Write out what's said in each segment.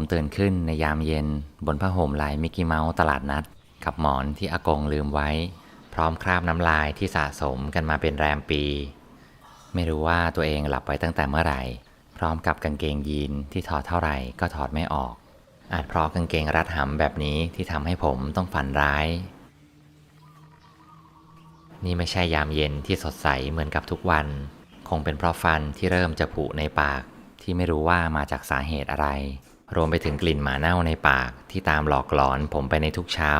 ผมตื่นขึ้นในยามเย็น บนผ้าห่มลายมิกกี้เมาส์ตลาดนัด กับหมอนที่อากงลืมไว้ พร้อมคราบน้ำลายที่สะสมกันมาเป็นแรมปี ไม่รู้ว่าตัวเองหลับไปตั้งแต่เมื่อไหร่ พร้อมกับกางเกงยีนที่ถอดเท่าไหร่ก็ถอดไม่ออก อาจเพราะกางเกงรัดหำแบบนี้ที่ทำให้ผมต้องฝันร้าย นี่ไม่ใช่ยามเย็นที่สดใสเหมือนกับทุกวัน คงเป็นเพราะฟันที่เริ่มจะผุในปากที่ไม่รู้ว่ามาจากสาเหตุอะไร รวมไปถึงกลิ่นหมาเน่าในปากที่ตามหลอกหลอนผมไปในทุกเช้า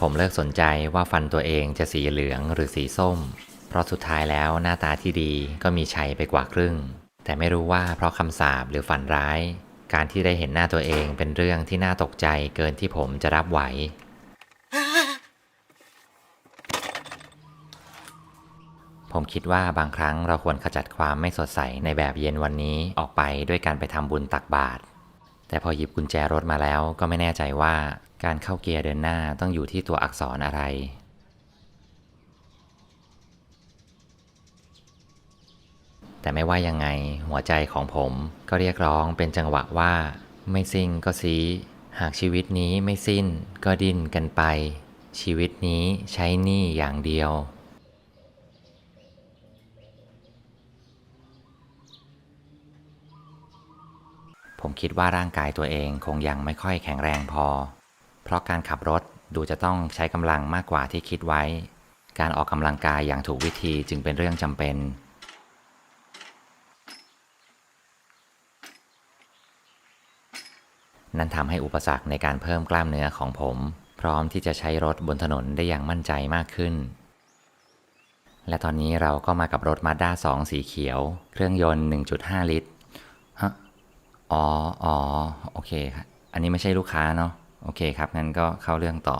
ผมเลิกสนใจว่าฟันตัวเองจะสีเหลืองหรือสีส้ม เพราะสุดท้ายแล้วหน้าตาที่ดีก็มีชัยไปกว่าครึ่ง แต่ไม่รู้ว่าเพราะคำสาปหรือฝันร้าย การที่ได้เห็นหน้าตัวเองเป็นเรื่องที่น่าตกใจเกินที่ผมจะรับไหว ผมคิดว่าบางครั้งเราควรขจัดความไม่สดใสในแบบเย็นวันนี้ออกไปด้วยการไปทำบุญตักบาตรแต่พอหยิบกุญแจรถมาแล้วก็ไม่แน่ใจว่าการเข้าเกียร์เดินหน้าต้องอยู่ที่ตัวอักษรอะไร แต่ไม่ว่ายังไงหัวใจของผมก็เรียกร้องเป็นจังหวะว่า ไม่สิ้นก็ซีหากชีวิตนี้ไม่สิ้นก็ดิ้นกันไป ชีวิตนี้ใช้หนี้อย่างเดียว ผมคิดว่าร่างกายตัวเองคงยังไม่ค่อยแข็งแรงพอ เพราะการขับรถดูจะต้องใช้กำลังมากกว่าที่คิดไว้ การออกกำลังกายอย่างถูกวิธีจึงเป็นเรื่องจำเป็น นั่นทำให้อุปสรรคในการเพิ่มกล้ามเนื้อของผม พร้อมที่จะใช้รถบนถนนได้อย่างมั่นใจมากขึ้น และตอนนี้เราก็มากับรถมาด้า2 สีเขียว เครื่องยนต์ 1.5 ลิตร อ๋ออ๋อโอเคครับอันนี้ไม่ใช่ลูกค้าเนาะโอเคครับ งั้นก็เข้าเรื่องต่อ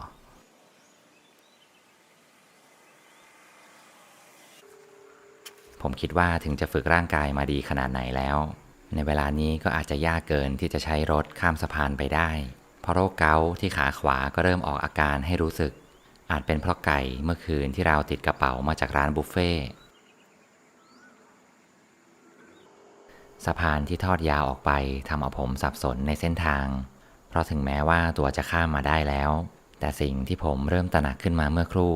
ผมคิดว่าถึงจะฝึกร่างกายมาดีขนาดไหนแล้ว ในเวลานี้ก็อาจจะยากเกินที่จะใช้รถข้ามสะพานไปได้ เพราะโรคเกาต์ที่ขาขวาก็เริ่มออกอาการให้รู้สึก อาจเป็นเพราะไก่เมื่อคืนที่เราติดกระเป๋ามาจากร้านบุฟเฟ่ สะพานที่ทอดยาวออกไปทำเอาผมสับสนในเส้นทาง เพราะถึงแม้ว่าตัวจะข้ามมาได้แล้ว แต่สิ่งที่ผมเริ่มตระหนักขึ้นมาเมื่อครู่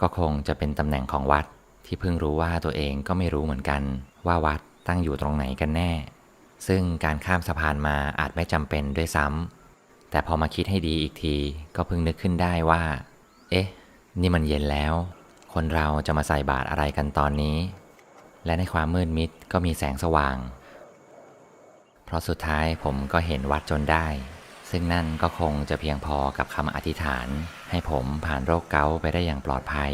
ก็คงจะเป็นตำแหน่งของวัด ที่เพิ่งรู้ว่าตัวเองก็ไม่รู้เหมือนกัน ว่าวัดตั้งอยู่ตรงไหนกันแน่ ซึ่งการข้ามสะพานมาอาจไม่จำเป็นด้วยซ้ำแต่พอมาคิดให้ดีอีกทีก็เพิ่งนึกขึ้นได้ว่า เอ๊ะ นี่มันเย็นแล้ว คนเราจะมาใส่บาตรอะไรกันตอนนี้ และในความมืดมิดก็มีแสงสว่าง ราะสุดท้ายผมก็เห็นวัดจนได้ ซึ่งนั่นก็คงจะเพียงพอกับคำอธิษฐาน ให้ผมผ่านโรคเกาต์ไปได้อย่างปลอดภัย